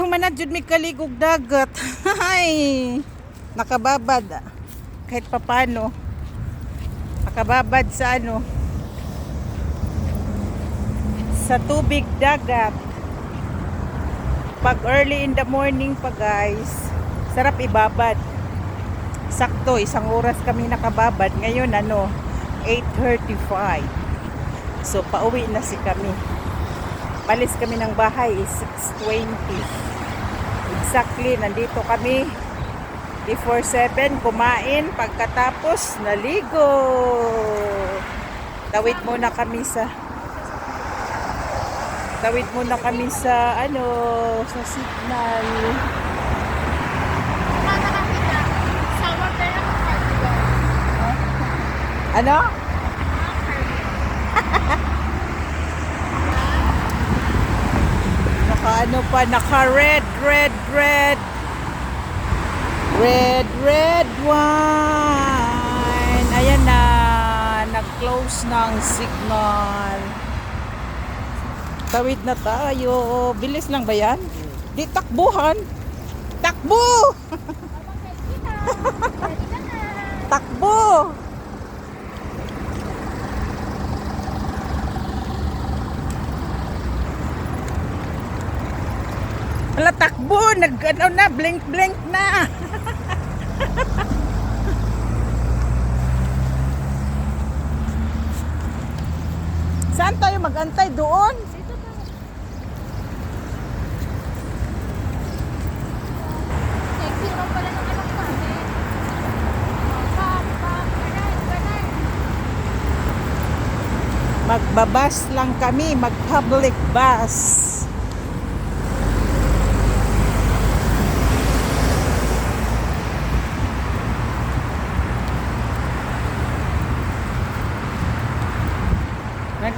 humanad jud mi kaligog dagat. Ay, nakababad. Kahit papano. Nakababad sa ano. Sa tubig dagat. Pag early in the morning pa guys, sarap ibabad. Sakto, isang oras kami nakababad. Ngayon ano, 8.35. So, pauwi na si kami. Palis kami ng bahay is 6.20. Exactly, nandito kami before 7, kumain, pagkatapos, naligo. Tawid muna kami sa Tawid muna kami sa ano, sa signal. Ano? Naka ano pa, naka red, red, red. Red, red wine. Ayan na, nag-close ng signal. Tawid na tayo. Bilis lang ba yan? Di takbuhan. Takbo! Takbo! Wala takbo, nag ano na, blink blink na. Saan tayo magantay doon? Magbabas lang kami, mag-public bus.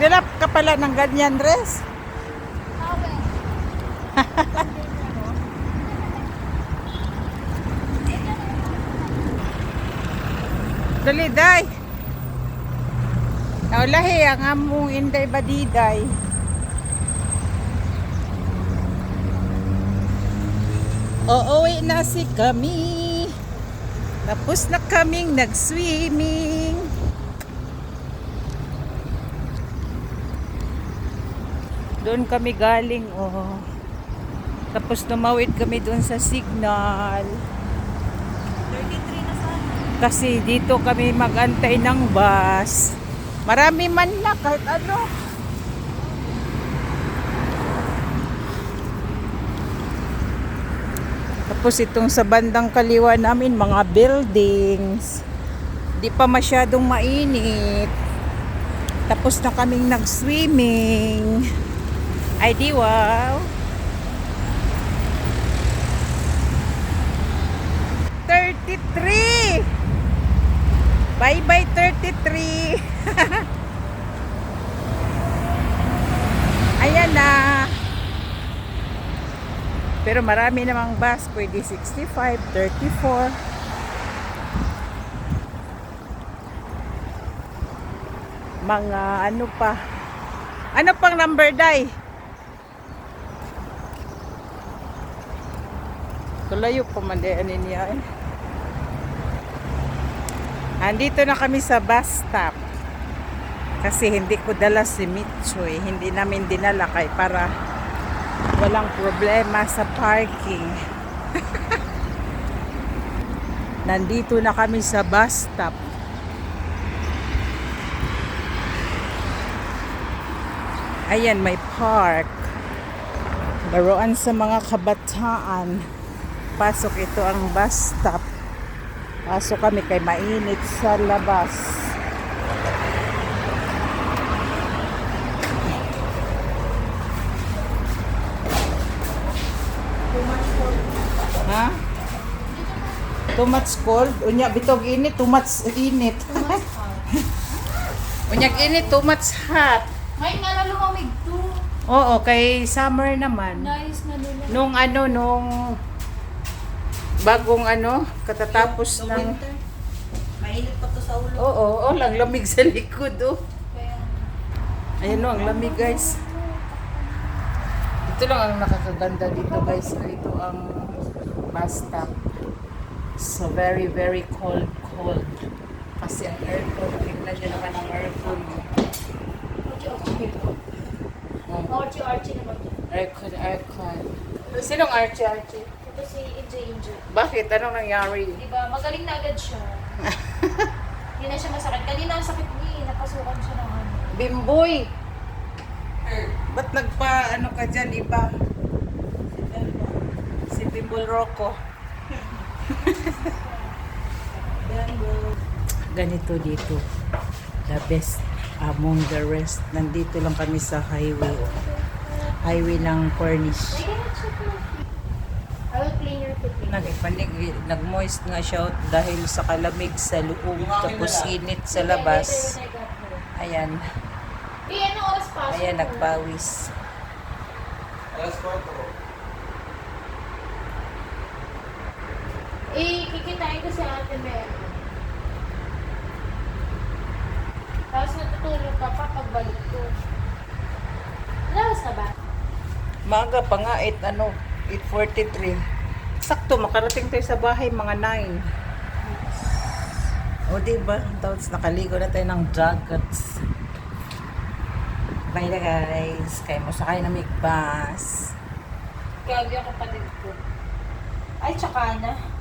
Nagdala ka pala ng ganyan dress? Dali, day. Ang lahi, ang among inday badiday. Uuwi na si kami. Tapos na kaming nag-swimming. Doon kami galing, oh. Tapos tumawid kami doon sa signal. 33 na sana. Kasi dito kami magantay ng bus. Marami man na kahit ano. Tapos itong sa bandang kaliwa namin, mga buildings. Di pa masyadong mainit. Tapos na kaming nag-swimming. Ay di wow. 33! Bye-bye 33! Ayan na! Pero marami namang bus. Pwede 65, 34. Mga ano pa. Ano pang number, Day? Tulayo pa man din ano niya eh. Andito na kami sa bus stop. Kasi hindi ko dala si Mitchoy. Hindi namin dinala kay para walang problema sa parking. Nandito na kami sa bus stop. Ayan, may park. Laruan sa mga kabataan. Pasok ito ang bus stop. Pasok kami kay mainit sa labas. Ha? Too much cold? Unya bitog init, too much init. Unyag init, too much hot. May nga lumamig to. Oo, kay summer naman. Nice na nila. Nung ano, nung bagong ano, katatapos ng... Mainit pa to sa ulo. Oo, oo, lang lamig sa likod, oh. Ayan o, ang lamig guys. Ito lang ang nakakaganda dito guys. Ito ang bus stop. So very very cold cold. Kasi ang aircon, tingnan nyo naman ang aircon. Oh, Archie, Archie naman aircon, aircon. Sinong Archie Archie? Ito si Injay Injay. Bakit? Anong nangyari? Diba, magaling na agad siya. Hindi na siya masakit. Kanina ang sakit niya eh. Napasukan siya ng ano. Bimboy! Ba't nagpa ano ka dyan iba? Si Bimbol Rocco. Ganito dito. The best among the rest. Nandito lang kami sa highway. Highway ng Cornish. Ay, ganun siya po. I will clean your foot. Nagpanig, nag-moist nga siya dahil sa kalamig sa loob tapos init sa labas. Ayan. Eh, ano oras pa? Ayan, nagpawis. Eh, kikitain ko si ate Mel. Tapos natutulog ka pa pagbalik ko. Lawas na ba? Maga pa nga, 8, ano, 8.43. Sakto, makarating tayo sa bahay, mga 9. O, diba? Tapos nakaligo na tayo ng jackets. Bye na guys. Kayo mo sakay na may bus. Gagi ang kapatid ko. Ay, tsaka na.